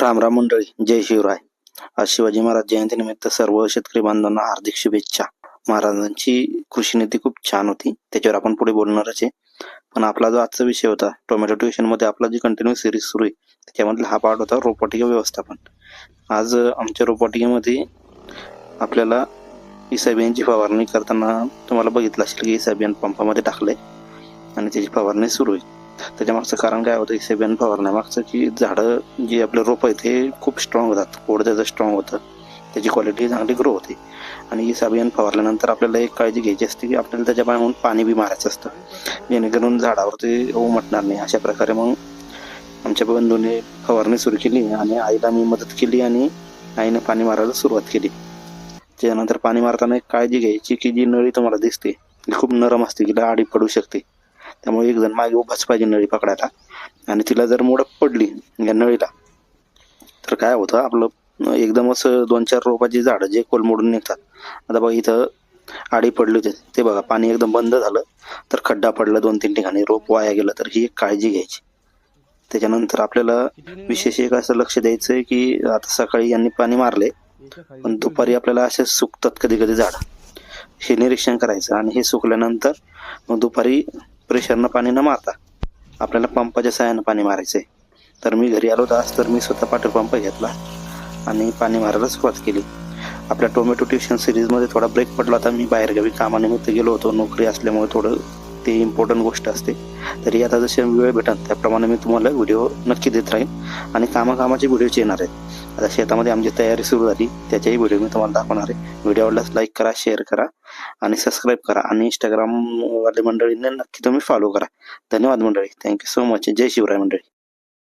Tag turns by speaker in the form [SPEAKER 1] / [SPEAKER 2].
[SPEAKER 1] रामराम मंडळी जय शिवराय. आज शिवाजी महाराज जयंतीनिमित्त सर्व शेतकरी बांधवांना हार्दिक शुभेच्छा. महाराजांची कृषी नीती खूप छान होती त्याच्यावर आपण पुढे बोलणारच आहे. पण आपला जो आजचा विषय होता टोमॅटो ट्युशनमध्ये आपला जी कंटिन्यू सिरीज सुरू आहे त्याच्यामधला हा पार्ट होता रोपवाटिका व्यवस्थापन. आज आमच्या रोपवाटिकेमध्ये आपल्याला इसाबियांची फवारणी करताना तुम्हाला बघितलं असेल की इसाबियन पंपामध्ये टाकलंय आणि त्याची फवारणी सुरू आहे. त्याच्यामागचं कारण काय होतं इसेबियन फवारण्यामागचं की झाडं जी आपलं रोप आहे ते खूप स्ट्रॉंग होतात. कोड त्याचं स्ट्रॉंग होतं. त्याची क्वालिटी चांगली ग्रो होते. आणि ही इसाबियन फवारल्यानंतर आपल्याला एक काळजी घ्यायची असते की आपल्याला त्याच्या पायाहून पाणी बी मारायचं असतं. जेणेकरून झाडावर ते उमटणार नाही. अशा प्रकारे मग आमच्या बंधूने फवारणी सुरू केली आणि आईला मी मदत केली आणि आईने पाणी मारायला सुरुवात केली. त्याच्यानंतर पाणी मारताना एक काळजी घ्यायची की जी नळी तुम्हाला दिसते ती खूप नरम असते तिला आडी पडू शकते. त्यामुळे एक जण मागे उभाच पाहिजे नळी पकडायला. आणि तिला जर मोडक पडली या नळीला तर काय होतं आपलं एकदमच दोन चार रोपाची झाडं जे कोलमोडून निघतात. आता बघा इथं आडी पडली होती. ते बघा पाणी एकदम बंद झालं तर खड्डा पडला दोन तीन ठिकाणी. रोप वाया गेलं तर ही एक काळजी घ्यायची. त्याच्यानंतर आपल्याला विशेष एक असं लक्ष द्यायचं आहे की आता सकाळी यांनी पाणी मारले पण दुपारी आपल्याला असे सुकतात कधी कधी झाड. हे निरीक्षण करायचं. आणि हे सुकल्यानंतर मग दुपारी प्रेशरनं पाणी न मारता आपल्याला पंपाच्या सहाय्यानं पाणी मारायचं आहे तर मी घरी आलो आज तर मी स्वतः पाटर पंप घेतला आणि पाणी मारायला सुरुवात केली. आपल्या टोमॅटो ट्युशन सिरीजमध्ये थोडा ब्रेक पडला होता. मी बाहेरगावी कामानिमित्त गेलो होतो. नोकरी असल्यामुळे थोडं ते इम्पॉर्टंट गोष्ट असते. तरी आता जसे वेळ भेटन त्याप्रमाणे मी तुम्हाला व्हिडिओ नक्की देत राहीन. आणि कामाकामाचे व्हिडिओच येणार आहेत आता शेतामध्ये आमची तयारी सुरू झाली त्याच्याही व्हिडिओ मी तुम्हाला दाखवणार आहे. व्हिडिओ आवडल्यास लाईक करा शेअर करा आणि सबस्क्राईब करा. आणि इंस्टाग्रामवाले मंडळींना नक्की तुम्ही फॉलो करा. धन्यवाद मंडळी. थँक्यू सो मच जय शिवराय मंडळी.